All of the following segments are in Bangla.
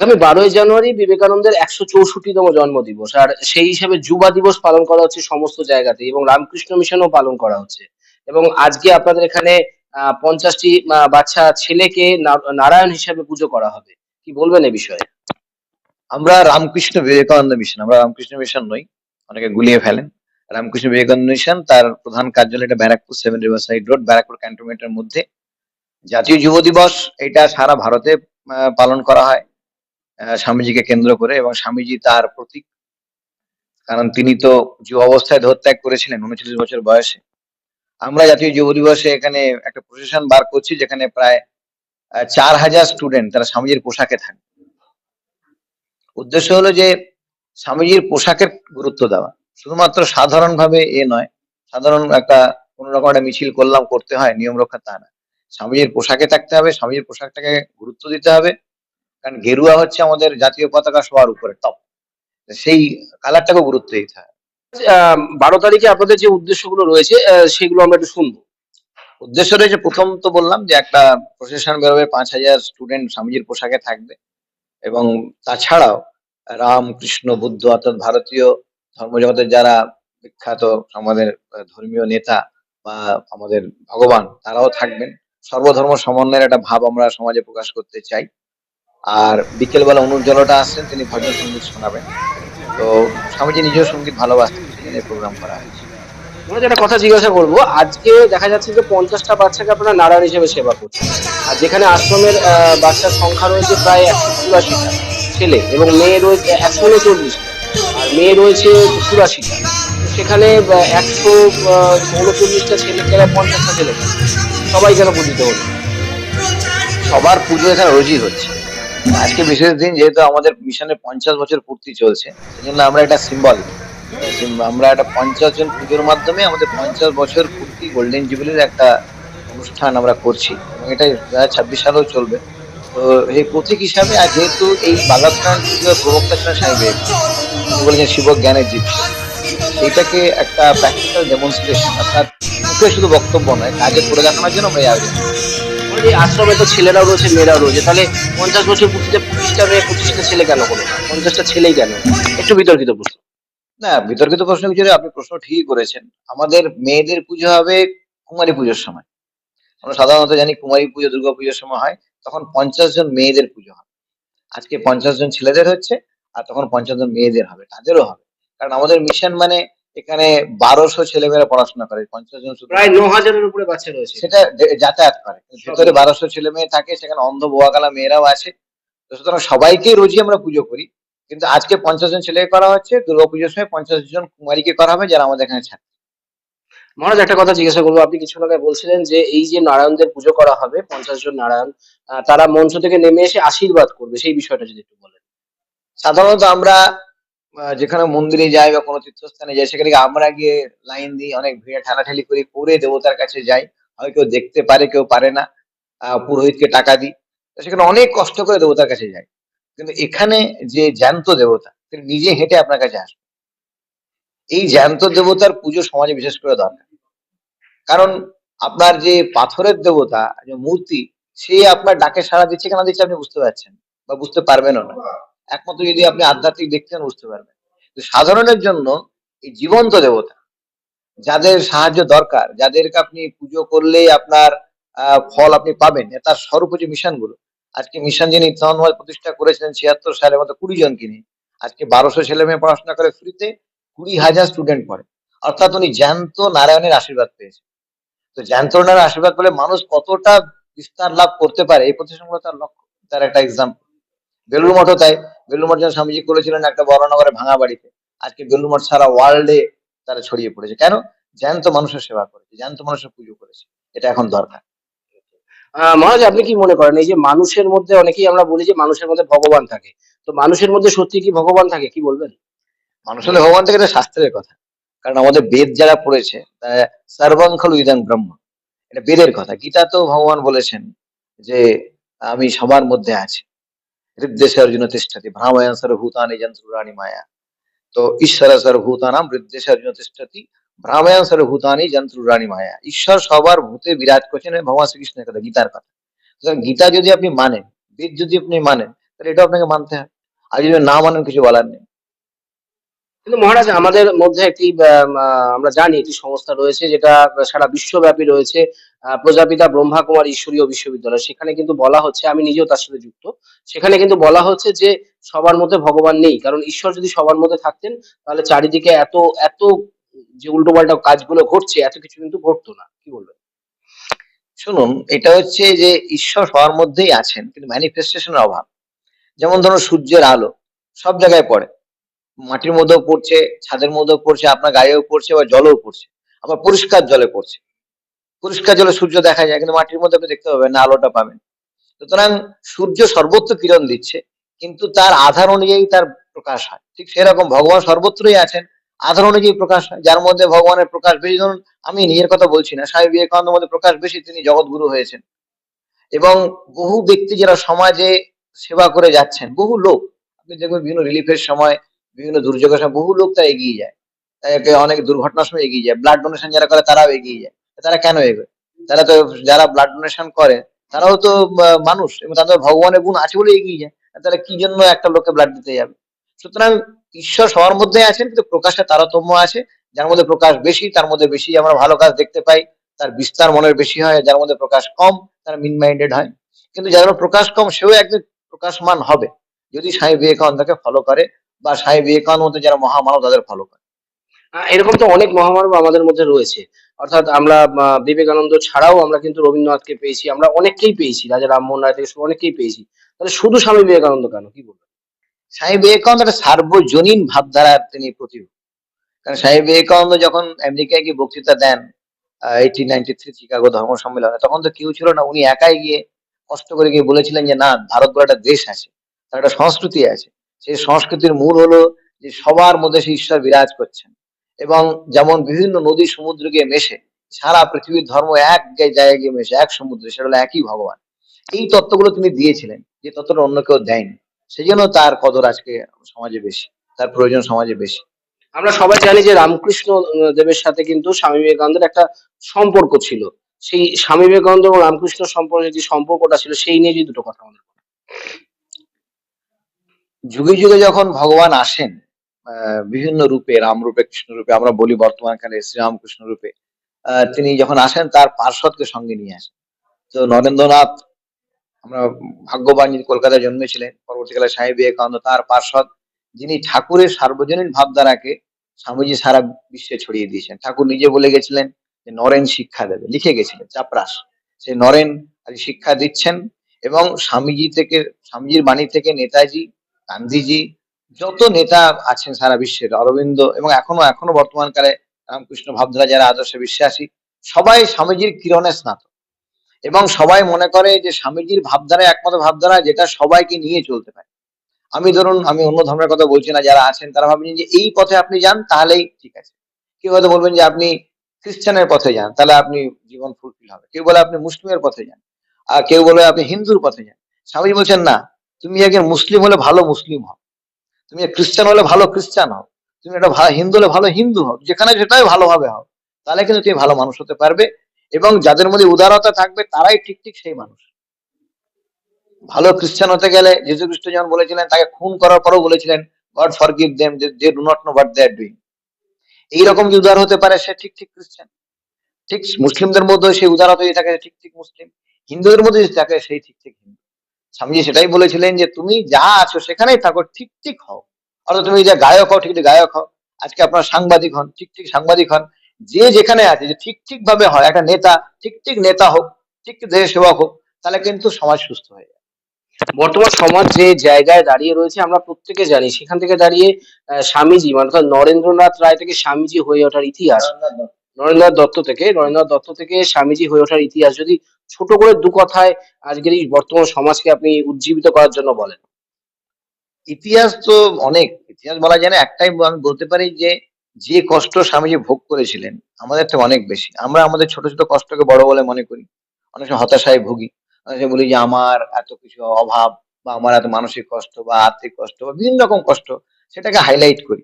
আগামী বারোই জানুয়ারি বিবেকানন্দের একশো চৌষট্টিতম জন্মদিবস, আর সেই হিসাবে যুবা দিবস পালন করা হচ্ছে সমস্ত জায়গাতে এবং রামকৃষ্ণ মিশনও পালন করা হচ্ছে। এবং আজকে আপনাদের এখানে পঞ্চাশটি বাচ্চা ছেলেকে নারায়ণ হিসাবে পুজো করা হবে। কি বলবেন এ বিষয়ে? আমরা রামকৃষ্ণ বিবেকানন্দ মিশন, আমরা রামকৃষ্ণ মিশন নই, অনেকে গুলিয়ে ফেলেন। রামকৃষ্ণ বিবেকানন্দ মিশন তার প্রধান কার্যালয় এটা Barrackpore seven river side road, Barrackpore ক্যান্টনমেন্টের মধ্যে। জাতীয় যুব দিবস, এটা সারা ভারতে পালন করা হয়। স্বামীজিকে কেন্দ্র করে এবং স্বামীজি তার প্রতীক কারণ তিনি তো যুব অবস্থায় দেহত্যাগ করেছিলেন উনচল্লিশ বছর বয়সে। আমরা জাতীয় যুব দিবসে এখানে একটা প্রশাসন বার করছি যেখানে প্রায় চার হাজার স্টুডেন্ট তারা স্বামীজির পোশাকে থাকে। উদ্দেশ্য হলো যে স্বামীজির পোশাকের গুরুত্ব দেওয়া। শুধুমাত্র সাধারণ ভাবে এ নয়, সাধারণ একটা কোন রকম একটা মিছিল করলাম, করতে হয়, নিয়ম রক্ষা তা না। স্বামীজির পোশাকে থাকতে হবে, স্বামীজির পোশাকটাকে গুরুত্ব দিতে হবে। কারণ গেরুয়া হচ্ছে আমাদের জাতীয় পতাকা সবার উপরে টপ সেই কালারটাকেও গুরুত্ব দিতে হয়। বারো তারিখে আপনাদের যে উদ্দেশ্যগুলো রয়েছে সেগুলো আমরা একটু শুনব। উদ্দেশ্য রয়েছে প্রথম তো বললাম যে একটা প্রসেশন বেরোবে পাঁচ হাজার স্টুডেন্ট স্বামীজির পোশাকে থাকবে এবং তাছাড়াও রাম কৃষ্ণ বুদ্ধ অর্থাৎ ভারতীয় ধর্মজগতের যারা বিখ্যাত আমাদের ধর্মীয় নেতা বা আমাদের ভগবান তারাও থাকবেন। সর্বধর্ম সমন্বয়ের একটা ভাব আমরা সমাজে প্রকাশ করতে চাই। আর বিকেলবেলা অনুজ্জ্বলটা আসছেন তিনি ভজন সংগীত শোনাবেন। তো স্বামীজি নিজেও সংগীত ভালোবাসতেন সেই প্রোগ্রাম করা হয়েছে। একটা কথা জিজ্ঞাসা করব আজকে দেখা যাচ্ছে যে পঞ্চাশটা বাচ্চাকে আপনারা নারায়ণ হিসেবে সেবা করছেন। আর যেখানে আশ্রমের বাচ্চার সংখ্যা রয়েছে প্রায় একশো চুরাশিটা ছেলে এবং মেয়ে রয়েছে একশো উনচল্লিশটা আর মেয়ে রয়েছে চুরাশিটা। সেখানে একশো উনচল্লিশটা ছেলে কেন পঞ্চাশটা ছেলে সবাই কেন পূজিত হলো সবার পুজো এখানে রোজই হচ্ছে। আজকে বিশেষ দিন যেহেতু আমাদের মিশনের পঞ্চাশ বছর পূর্তি চলছে সেই জন্য আমরা একটা সিম্বল আমরা একটা পঞ্চাশ জন পুজোর মাধ্যমে আমাদের পঞ্চাশ বছর পূর্তি গোল্ডেন জুবিলির একটা অনুষ্ঠান আমরা করছি। এটা ছাব্বিশ সালেও চলবে। তো এই প্রতীক হিসাবে আর যেহেতু এই বাগাস্থান পুজোর প্রবক্তা ছিলেন বিবেকানন্দ, বলেছেন শিব জ্ঞানের জীব। এইটাকে একটা প্র্যাকটিক্যাল ডেমনস্ট্রেশন অর্থাৎ মুখে শুধু বক্তব্য নয় কাজে করে দেখানোর জন্য আমরা এই আয়োজন এই আশ্রমে তো ছেলেরাও রয়েছে মেয়েরাও রয়েছে। তাহলে পঞ্চাশ বছর পূর্তিতে পঁচিশটা মেয়ে পঁচিশটা ছেলে কেন হলো? না পঞ্চাশটা ছেলেই কেন? একটু বিতর্কিত প্রশ্ন। না বিতর্কিত প্রশ্ন নেই, আপনি প্রশ্ন ঠিকই করেছেন। আমাদের মেয়েদের পুজো হবে কুমারী পুজোর সময়। আমরা সাধারণত জানি কুমারী পুজো দুর্গা পুজোর সময় হয় তখন পঞ্চাশ জন মেয়েদের পুজো হয়। আজকে পঞ্চাশ জন ছেলেদের হচ্ছে আর তখন পঞ্চাশ জন মেয়েদের হবে তাদেরও হবে। কারণ আমাদের মিশন মানে এখানে বারোশো ছেলেমেয়েরা পড়াশোনা করে পঞ্চাশ জন প্রায় ন হাজারের উপরে বাচ্চা রয়েছে। সেটা যাতায়াত করে। ভেতরে বারোশো ছেলে মেয়ে থাকে সেখানে অন্ধ বোয়াকালা মেয়েরাও আছে। সুতরাং সবাইকেই রোজই আমরা পুজো করি। কিন্তু আজকে পঞ্চাশ জন ছেলেকে করা হচ্ছে দুর্গা পুজোর সময় পঞ্চাশ জন কুমারীকে করা হবে যারা আমাদের এখানে ছাত্র। মহারাজ একটা কথা জিজ্ঞাসা করব। আপনি কিছু আগে বলছিলেন যে এই যে নারায়ণদের পুজো করা হবে পঞ্চাশ জন নারায়ণ আহ, তারা মঞ্চ থেকে নেমে এসে আশীর্বাদ করবে সেই বিষয়টা যদি একটু বলেন। সাধারণত আমরা যেখানে মন্দিরে যাই বা কোনো তীর্থস্থানে যাই, সেখানে আমরা গিয়ে লাইন দিই অনেক ভিড়ে ঠেলাঠেলি করি করে দেবতার কাছে যাই। হয় কেউ দেখতে পারে, কেউ পারে না। পুরোহিতকে টাকা দিই। সেখানে অনেক কষ্ট করে দেবতার কাছে যাই। কিন্তু এখানে যে জ্যান্ত দেবতা, তিনি নিজে হেঁটে আপনার কাছে আসবে এই জ্যান্ত দেবতার পুজো সমাজে বিশেষ করে দরকার। কারণ আপনার যে পাথরের দেবতা, যে মূর্তি, সে আপনার ডাকে সাড়া দিচ্ছে কেন দিচ্ছে আপনি বুঝতে পারছেন বা বুঝতে পারবেনও না। একমাত্র যদি আপনি আধ্যাত্মিক দেখতেন বুঝতে পারবেন। সাধারণের জন্য এই জীবন্ত দেবতা, যাদের সাহায্য দরকার, যাদেরকে আপনি পুজো করলেই আপনার ফল আপনি পাবেন তার স্বরূপ যে মিশনগুলো আজকে মিশন যিনি ইসলামাবাদ প্রতিষ্ঠা করেছিলেন ছিয়াত্তর সালে মতো কুড়ি জনকে নিয়ে আজকে বারোশো ছেলে মেয়ে পড়াশোনা করে ফ্রিতে কুড়ি হাজার স্টুডেন্ট পড়ে। অর্থাৎ উনি জ্যান্ত নারায়ণের আশীর্বাদ পেয়েছে তো জ্যান্ত নারায়ণের আশীর্বাদ পেলে মানুষ কতটা বিস্তার লাভ করতে পারে, এই প্রতিষ্ঠানগুলো তার লক্ষ্য, তার একটা এক্সাম্পল বেলুর মঠও তাই। বেলুর মঠ যেন স্বামীজি করেছিলেন একটা বড়নগরে ভাঙা বাড়িতে। আজকে বেলুর মঠ সারা ওয়ার্ল্ডে তারা ছড়িয়ে পড়েছে। কেন? জ্যান্ত মানুষের সেবা করেছে জ্যান্ত মানুষের পুজো করেছে। এটা এখন দরকার। মহারাজ আপনি কি মনে করেন? এই যে মানুষের মধ্যে অনেকেই আমরা বলি যে মানুষের মধ্যে ভগবান থাকে। তো মানুষের মধ্যে সত্যি কি ভগবান থাকে কি বলবেন? মানুষ হলে ভগবান থেকে এটা শাস্ত্রের কথা। কারণ আমাদের বেদ যারা পড়েছে সর্বং খলু ইদং ব্রহ্ম। এটা বেদের কথা। গীতা তো ভগবান বলেছেন যে আমি সবার মধ্যে আছি। হৃদ্দেশে অর্জুন তিষ্ঠতি ভ্রাময়ান সর্বভূতানি যন্ত্রাণী মায়া তো ঈশ্বর সর্বভূতানাম হৃদ্দেশে অর্জুন তিষ্ঠতি ভ্রাময়ান সর্বভূতানি যন্ত্রাণী মায়া ঈশ্বর সবার ভূতে বিরাজ করছেন এটা ভগবান শ্রীকৃষ্ণের কথা গীতার কথা সুতরাং গীতা যদি আপনি মানেন বেদ যদি আপনি মানেন তাহলে এটা আপনাকে মানতে হয় আর যদি না মানেন কিছু বলার নেই কিন্তু মহারাজ, আমাদের মধ্যে একটি আমরা জানি একটি সংস্থা রয়েছে যেটা সারা বিশ্বব্যাপী রয়েছে। প্রজাপিতা ব্রহ্মা কুমার ঈশ্বরীয় বিশ্ববিদ্যালয়। সেখানে কিন্তু বলা হচ্ছে, আমি নিজেও তার সাথে যুক্ত, সেখানে কিন্তু বলা হচ্ছে যে সবার মধ্যে ভগবান নেই। কারণ ঈশ্বর যদি সবার মধ্যে থাকতেন, তাহলে চারিদিকে এত এত যে উল্টো পাল্টা কাজগুলো ঘটছে, এত কিছু কিন্তু ঘটতো না। কি বলবেন? শুনুন, এটা হচ্ছে যে ঈশ্বর সবার মধ্যেই আছেন, কিন্তু ম্যানিফেস্টেশনের অভাব। যেমন ধরো সূর্যের আলো, সব জায়গায় পড়ে। মাটির মধ্যেও পড়ছে, ছাদের মধ্যেও পড়ছে, আপনার গায়েও পড়ছে বা জলেও পড়ছে। আবার পরিষ্কার জলে পড়ছে। পরিষ্কার জলে সূর্য দেখা যায়, কিন্তু মাটির মধ্যে আপনি দেখতে পাবেন না, আলোটা পাবেন। সুতরাং সূর্য সর্বত্র কিরণ দিচ্ছে, কিন্তু তার আধার অনুযায়ী তার প্রকাশ হয়। ঠিক সেরকম ভগবান সর্বত্রই আছেন, আধার অনুযায়ী প্রকাশ হয়। যার মধ্যে ভগবানের প্রকাশ বেশি, ধরুন আমি নিজের কথা বলছি না, স্বামী বিবেকানন্দের মধ্যে প্রকাশ বেশি, তিনি জগৎগুরু হয়েছেন। এবং বহু ব্যক্তি যারা সমাজে সেবা করে যাচ্ছেন, বহু লোক, আপনি দেখবেন বিভিন্ন রিলিফের সময় বিভিন্ন দুর্যোগের সময় বহু লোক তারা এগিয়ে যায়। অনেক দুর্ঘটনার সময় এগিয়ে যায়। ব্লাড ডোনেশন যারা করে তারাও এগিয়ে যায়। তারা কেন এগোয়? তারা তো যারা ব্লাড ডোনেশন করে, তারাও তো মানুষ এবং তাদের ভগবানের গুণ আছে বলে এগিয়ে যায়। তারা কি জন্য একটা লোককে ব্লাড দিতে যাবে? সুতরাং ঈশ্বর সবার মধ্যে আছেন কিন্তু প্রকাশের তারতম্য আছে। যার মধ্যে প্রকাশ বেশি, তার মধ্যে বেশি আমরা ভালো কাজ দেখতে পাই। তার বিস্তার মনের বেশি হয়, যার মধ্যে প্রকাশ কম, তার মিন মাইন্ডেড হয়। কিন্তু যার প্রকাশ কম, সেও একদিন প্রকাশমান হবে। যদি স্বামী বিবেকানন্দকে ফলো করে বা স্বামী বিবেকানন্দ মতো যারা মহামানব তাদের ফলো করে। এরকম তো অনেক মহামানব আমাদের মধ্যে রয়েছে। অর্থাৎ আমরা বিবেকানন্দ ছাড়াও আমরা কিন্তু রবীন্দ্রনাথকে পেয়েছি আমরা অনেককেই পেয়েছি রাজা রামমোহন রায় থেকে অনেককেই পেয়েছি। তাহলে শুধু স্বামী বিবেকানন্দ কেন? কি বলবেন? স্বামী বিবেকানন্দ একটা সার্বজনীন ভাবধারার তিনি প্রতিভ কারণ স্বামী বিবেকানন্দ যখন আমেরিকায় গিয়ে বক্তৃতা দেন এইটিন নাইনটি থ্রি চিকাগো ধর্ম সম্মেলনে তখন তো কেউ ছিল না উনি একাই গিয়ে কষ্ট করে গিয়ে বলেছিলেন যে না ভারত বলে একটা দেশ আছে তার একটা সংস্কৃতি আছে। সেই সংস্কৃতির মূল হলো যে সবার মধ্যে সেই ঈশ্বর বিরাজ করছেন। এবং যেমন বিভিন্ন নদী সমুদ্র গিয়ে মেশে, সারা পৃথিবীর ধর্ম এক জায়গায় গিয়ে মেশে, এক সমুদ্রে, সেটা হলো একই ভগবান। এই তত্ত্বগুলো তিনি দিয়েছিলেন, যে তত্ত্বটা অন্য কেউ দেয়নি। সেই জন্য তার কদর আজকে সমাজে বেশি, তার প্রয়োজন সমাজে বেশি। আমরা সবাই জানি যে রামকৃষ্ণ দেবের সাথে কিন্তু স্বামী বিবেকানন্দের একটা সম্পর্ক ছিল। সেই স্বামী বিবেকানন্দ এবং রামকৃষ্ণ সম্পর্কে যে সম্পর্কটা ছিল, সেই নিয়ে যদি দুটো কথা আমাদের। যুগে যুগে যখন ভগবান আসেন বিভিন্ন রূপে, রাম রূপে, কৃষ্ণ রূপে, আমরা বলি বর্তমানকালে শ্রীরামকৃষ্ণ রূপে তিনি যখন আসেন, তার পার্শ্বদকে সঙ্গে নিয়ে আসেন। তো নরেন্দ্রনাথ, আমরা ভাগ্যবান যিনি কলকাতায় জন্মেছিলেন, পরবর্তীকালে স্বামী বিবেকানন্দ, তার পার্শ্বদ, যিনি ঠাকুরের সার্বজনীন ভাবধারাকে স্বামীজি সারা বিশ্বে ছড়িয়ে দিয়েছেন। ঠাকুর নিজে বলে গেছিলেন যে, নরেন শিক্ষা দেবে। লিখে গেছিলেন, চাপরাস। সেই নরেন আজ শিক্ষা দিচ্ছেন এবং স্বামীজি থেকে, স্বামীজির বাণী থেকে নেতাজি গান্ধীজি, যত নেতা আছেন সারা বিশ্বের, অরবিন্দ এবং এখনও এখনও বর্তমানকালে রামকৃষ্ণ ভাবধারা যারা আদর্শে বিশ্বাসী, সবাই স্বামীজির কিরণে স্নাত। এবং সবাই মনে করে যে স্বামীজির ভাবধারা একমাত্র ভাবধারা যেটা সবাইকে নিয়ে চলতে পারে। আমি ধরুন, আমি অন্য ধর্মের কথা বলছি না, যারা আছেন তারা ভাবছেন যে এই পথে আপনি যান, তাহলেই ঠিক আছে। কেউ হয়তো বলবেন যে আপনি খ্রিস্টানের পথে যান, তাহলে আপনি জীবন ফুলফিল হবে। কেউ বলে আপনি মুসলিমের পথে যান, আর কেউ বলে আপনি হিন্দুর পথে যান। স্বামীজি বলছেন না তুমি একজন মুসলিম হলে ভালো মুসলিম হও। তুমি খ্রিস্টান হলে ভালো খ্রিস্টান হও। তুমি একটা হিন্দু হলে ভালো হিন্দু হও। যেখানে যেটাই ভালোভাবে হও, তাহলে কিন্তু তুমি ভালো মানুষ হতে পারবে এবং যাদের মধ্যে উদারতা থাকবে, তারাই ঠিক ঠিক সেই মানুষ। ভালো খ্রিস্টান হতে গেলে যীশু খ্রিস্ট যেমন বলেছিলেন, তাকে খুন করার পরও বলেছিলেন God forgive them they do not know what they are doing এইরকম যে উদার হতে পারে, সে ঠিক ঠিক খ্রিস্টান। ঠিক মুসলিমদের মধ্যে সেই উদারতা যদি থাকে ঠিক ঠিক মুসলিম। হিন্দুদের মধ্যে যদি থাকে, সেই ঠিক ঠিক হিন্দু। স্বামীজি সেটাই বলেছিলেন যে তুমি যা আছো সেখানেই থাকো, ঠিক ঠিক হও। অর্থাৎ তুমি যা গায়ক হও, ঠিক গায়ক হও। আজকে আপনার সাংবাদিক হন, ঠিক ঠিক সাংবাদিক হন। যে যেখানে আছে, যে ঠিক ঠিক ভাবে হয়, একটা নেতা, ঠিক ঠিক নেতা হোক, ঠিক দেশ সেবক হোক, তাহলে কিন্তু সমাজ সুস্থ হয়ে যাবে বর্তমান সমাজ যে জায়গায় দাঁড়িয়ে রয়েছে, আমরা প্রত্যেকে জানি, সেখান থেকে দাঁড়িয়ে স্বামীজি মানে নরেন্দ্রনাথ রায় থেকে স্বামীজি হয়ে ওঠার ইতিহাস। নরেন্দ্রনাথ দত্ত থেকে। নরেন্দ্রনাথ দত্ত থেকে স্বামীজি হয়ে ওঠার ইতিহাস যদি ছোট করে দু কথায় আজকের এই বর্তমান সমাজকে আপনি উজ্জীবিত করার জন্য বলেন। ইতিহাস তো অনেক। ইতিহাস বলা যায় না, একটাই আমি বলতে পারি যে যে কষ্ট স্বামীজি ভোগ করেছিলেন, আমাদের থেকে অনেক বেশি। আমরা আমাদের ছোট ছোট কষ্টকে বড় বলে মনে করি। অনেক সময় হতাশায় ভুগি। অনেক বলি যে, আমার এত কিছু অভাব বা আমার এত মানসিক কষ্ট বা আর্থিক কষ্ট বা বিভিন্ন রকম কষ্ট, সেটাকে হাইলাইট করি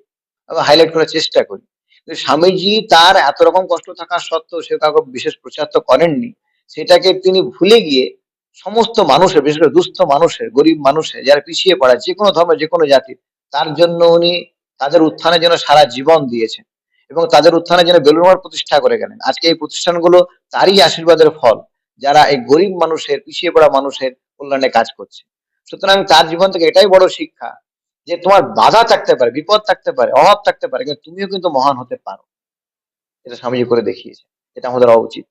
হাইলাইট করার চেষ্টা করি। স্বামীজি তার এত রকম কষ্ট থাকা সত্ত্বেও সে কাউকে বিশেষ প্রচার তো করেননি, সেটাকে তিনি ভুলে গিয়ে সমস্ত মানুষের, বিশেষ করে দুস্থ মানুষের, গরিব মানুষের, যারা পিছিয়ে পড়া যে কোনো ধর্মের যে কোনো জাতির তার জন্য উনি তাদের উত্থানের জন্য সারা জীবন দিয়েছেন এবং তাদের উত্থানের জন্য বেলুড়মঠ প্রতিষ্ঠা করে গেলেন। আজকে এই প্রতিষ্ঠানগুলো তারই আশীর্বাদের ফল, যারা এই গরিব মানুষের, পিছিয়ে পড়া মানুষের কল্যাণে কাজ করছে। সুতরাং তার জীবন থেকে এটাই বড় শিক্ষা যে তোমার বাধা থাকতে পারে, বিপদ থাকতে পারে, অভাব থাকতে পারে, কিন্তু তুমিও কিন্তু মহান হতে পারো। এটা স্বামীজি করে দেখিয়েছে এটা আমাদের হওয়া উচিত।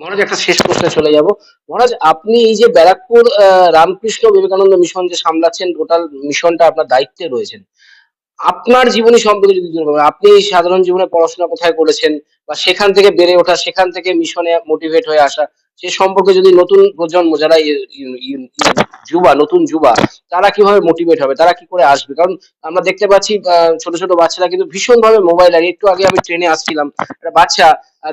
মহারাজ, একটা শেষ প্রশ্নে চলে যাব। মহারাজ, আপনি এই যে ব্যারাকপুর রামকৃষ্ণ বিবেকানন্দ মিশন যে সামলাচ্ছেন, টোটাল মিশনটা আপনার দায়িত্বে রয়েছেন। আপনার জীবনী সম্পর্কে যদি আপনি সাধারণ জীবনে পড়াশোনা কোথায় করেছেন? বা সেখান থেকে বেড়ে ওঠা, সেখান থেকে মিশনে মোটিভেট হয়ে আসা সে সম্পর্কে যদি নতুন প্রজন্ম যারা যুবা, নতুন যুবা, তারা কীভাবে মোটিভেট হবে? তারা কি করে আসবে? কারণ আমরা দেখতে পাচ্ছি ছোট ছোট বাচ্চারা কিন্তু ভীষণ ভাবে মোবাইল আর একটু আগে আমি ট্রেনে আসছিলাম, একটা বাচ্চা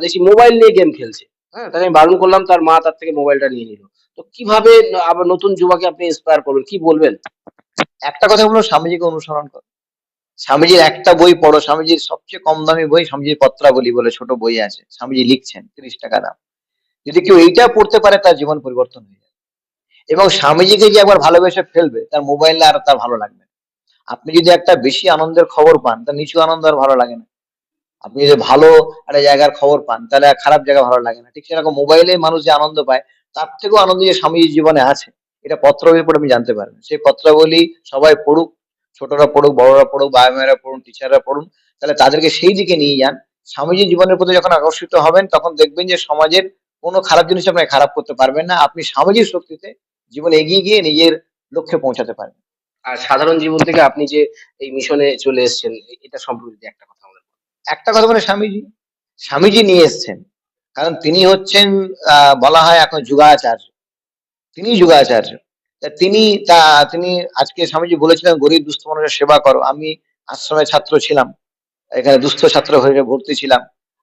দেখছি মোবাইল নিয়ে গেম খেলছে। হ্যাঁ তাকে আমি বারণ করলাম, তার মা তার থেকে মোবাইলটা নিয়ে নিল। তো কীভাবে আবার নতুন যুবাকে আপনি ইন্সপায়ার করবেন? কি বলবেন? একটা কথা বলব স্বামীজিকে অনুসরণ করো। স্বামীজির একটা বই পড়ো, স্বামীজির সবচেয়ে কম দামি বই স্বামীজির পত্রাবলী বলে ছোট বই আছে। স্বামীজি লিখছেন, তিরিশ টাকা দাম। যদি কেউ এইটা পড়তে পারে, তার জীবন পরিবর্তন হয়ে যাবে। এবং স্বামীজিকে যে একবার ভালোবেসে ফেলবে, তার মোবাইলে আর তার ভালো লাগবে না। আপনি যদি একটা বেশি আনন্দের খবর পান, তার নিচু আনন্দ আর ভালো লাগে না। আপনি যদি ভালো একটা জায়গার খবর পান, তাহলে খারাপ জায়গা ভালো লাগে না। ঠিক সেরকম মোবাইলে মানুষ যে আনন্দ পায়, তার থেকেও আনন্দ যে স্বামীজির জীবনে আছে, এটা পত্র পত্রাবলীর পড়ে আপনি জানতে পারবেন সেই পত্রাবলী সবাই পড়ুক, ছোটরা পড়ুক, বড়রা পড়ুক বাবা মায়েরা পড়ুন টিচাররা পড়ুন, তাহলে তাদেরকে সেই দিকে নিয়ে যান। স্বামীজির জীবনের প্রতি যখন আকর্ষিত হবেন, তখন দেখবেন যে সমাজের কোনো খারাপ জিনিস আপনি খারাপ করতে পারবেন না। আপনি সামাজিক শক্তিতে জীবনে এগিয়ে গিয়ে নিজের লক্ষ্যে পৌঁছাতে পারবেন। আর সাধারণ জীবন থেকে আপনি যে এই মিশনে চলে এসেছেন এটা সম্পর্কে একটা কথা বলেন। একটা কথা বলে স্বামীজি। স্বামীজি নিয়ে এসছেন। কারণ তিনি হচ্ছেন বলা হয় এখন যুগাচার্য। তিনি যুগাচার্য। তিনি তা তিনি আজকে স্বামীজি বলেছিলেন গরিব দুস্থ মানুষের সেবা করো। আমি আশ্রমের ছাত্র ছিলাম। এখানে দুস্থ ছাত্র হয়ে ভর্তি ছিলাম।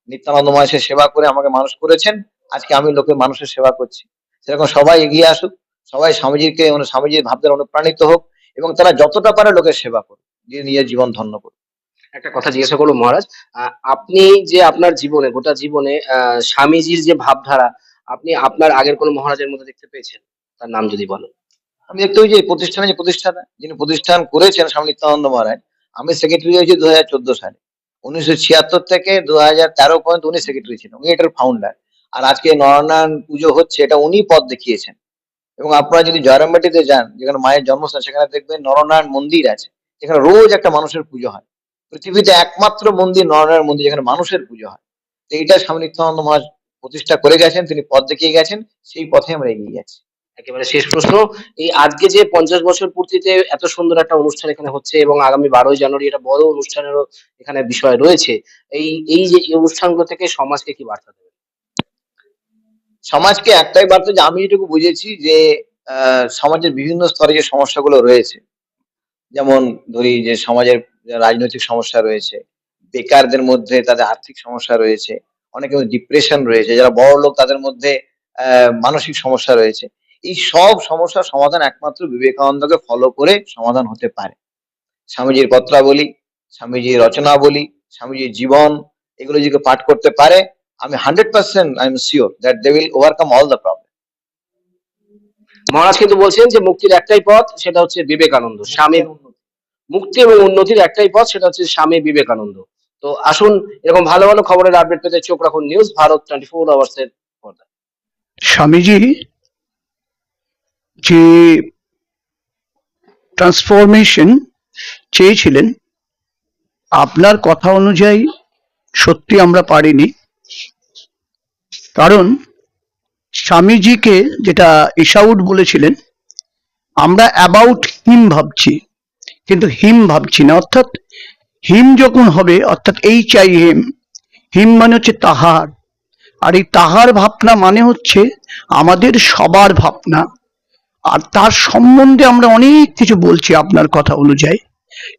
নিত্যানন্দ মহেশের সেবা করে আমাকে মানুষ করেছেন। আজকে আমি লোকে মানুষের সেবা করছি। সেরকম সবাই এগিয়ে আসুক সবাই স্বামীজিকে অনু- স্বামীজির ভাবদের অনুপ্রাণিত হোক এবং তারা যতটা পারে লোকের সেবা করুক দিয়ে নিজের জীবন ধন্য করুক। একটা কথা জিজ্ঞাসা করব মহারাজ আপনি যে আপনার জীবনে গোটা জীবনে আহ, স্বামীজির যে ভাবধারা আপনি আপনার আগের কোন মহারাজের মধ্যে দেখতে পেয়েছেন? তার নাম যদি বলেন। আমি দেখতে যে প্রতিষ্ঠানে যে প্রতিষ্ঠাতা যিনি প্রতিষ্ঠান করেছেন স্বামী নিত্যানন্দ মহারাজ আমি সেক্রেটারি হয়েছি দু হাজার চোদ্দ সালে। উনিশশো ছিয়াত্তর থেকে দু হাজার তেরো পর্যন্ত উনি সেক্রেটারি ছিলেন। উনি এটার ফাউন্ডার আর আজকে নরনারায়ণ পুজো হচ্ছে, এটা উনি পদ দেখিয়েছেন। এবং আপনারা যদি জয়রামবাটিতে যান, যেখানে মায়ের জন্মস্থান, সেখানে দেখবেন নরনারায়ণ মন্দির আছে, যেখানে রোজ একটা মানুষের পুজো হয়। পৃথিবীতে একমাত্র মন্দির নরনারায়ণ মন্দির, যেখানে মানুষের পুজো হয়। তো এইটা স্বামী নিত্যানন্দ মহারাজ প্রতিষ্ঠা করে গেছেন, তিনি পদ দেখিয়ে গেছেন, সেই পথে আমরা এগিয়ে যাচ্ছি। একেবারে শেষ প্রশ্ন, এই আজকে যে পঞ্চাশ বছর পূর্তিতে এত সুন্দর একটা অনুষ্ঠান এখানে হচ্ছে, এবং আগামী বারোই জানুয়ারি একটা বড় অনুষ্ঠানেরও এখানে বিষয় রয়েছে, এই এই যে অনুষ্ঠানগুলো থেকে সমাজকে কি বার্তা দেবে সমাজকে একটাই বার্তা যে আমি যেটুকু বুঝেছি যে সমাজের বিভিন্ন স্তরে যে সমস্যাগুলো রয়েছে, যেমন ধরি যে সমাজের রাজনৈতিক সমস্যা রয়েছে, বেকারদের মধ্যে তাদের আর্থিক সমস্যা রয়েছে অনেকের ডিপ্রেশন রয়েছে, যারা বড় লোক তাদের মধ্যে মানসিক সমস্যা রয়েছে। এই সব সমস্যার সমাধান একমাত্র বিবেকানন্দকে ফলো করে সমাধান হতে পারে। স্বামীজির পত্রাবলী, স্বামীজির রচনাবলী, স্বামীজির জীবন, এগুলো যদি পাঠ করতে পারে আমি hundred percent I am sure that they will overcome all the problem Maharaj কিন্তু বলছেন যে মুক্তির একটাই পথ সেটা হচ্ছে বিবেকানন্দ স্বামী মুক্তি এবং উন্নতির একটাই পথ সেটা হচ্ছে স্বামী বিবেকানন্দ। তো আসুন এরকম ভালো ভালো খবরের আপডেট পেতে চোখ রাখুন news Bharat twenty four hours এর পর্দায়। স্বামীজি যে ট্রান্সফরমেশন চেয়েছিলেন আপনার কথা অনুযায়ী সত্যি আমরা পারিনি। কারণ স্বামীজিকে যেটা ইশাউট বলেছিলেন, আমরা অ্যাবাউট হিম ভাবছি, কিন্তু হিম ভাবছি না। অর্থাৎ হিম যখন হবে, অর্থাৎ এই চাই হিম হিম মানে হচ্ছে তাহার। আর এই তাহার ভাবনা মানে হচ্ছে আমাদের সবার ভাবনা। আর তার সম্বন্ধে আমরা অনেক কিছু বলছি আপনার কথা অনুযায়ী।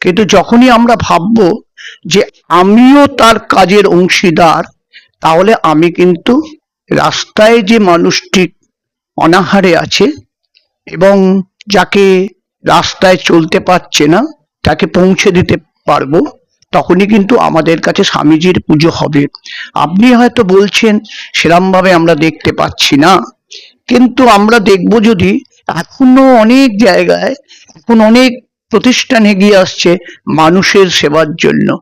কিন্তু যখনই আমরা ভাববো যে আমিও তার কাজের অংশীদার, তাহলে আমি কিন্তু রাস্তায় যে মানুষটি অনাহারে আছে এবং যাকে রাস্তায় চলতে পারছে না, তাকে পৌঁছে দিতে পারব, তখনই কিন্তু আমাদের কাছে স্বামীজির পুজো হবে। আপনি হয়তো বলছেন, সেরমভাবে আমরা দেখতে পাচ্ছি না। কিন্তু আমরা দেখব যদি এখনও অনেক জায়গায়, এখন অনেক প্রতিষ্ঠান এগিয়ে আসছে মানুষের সেবার জন্য।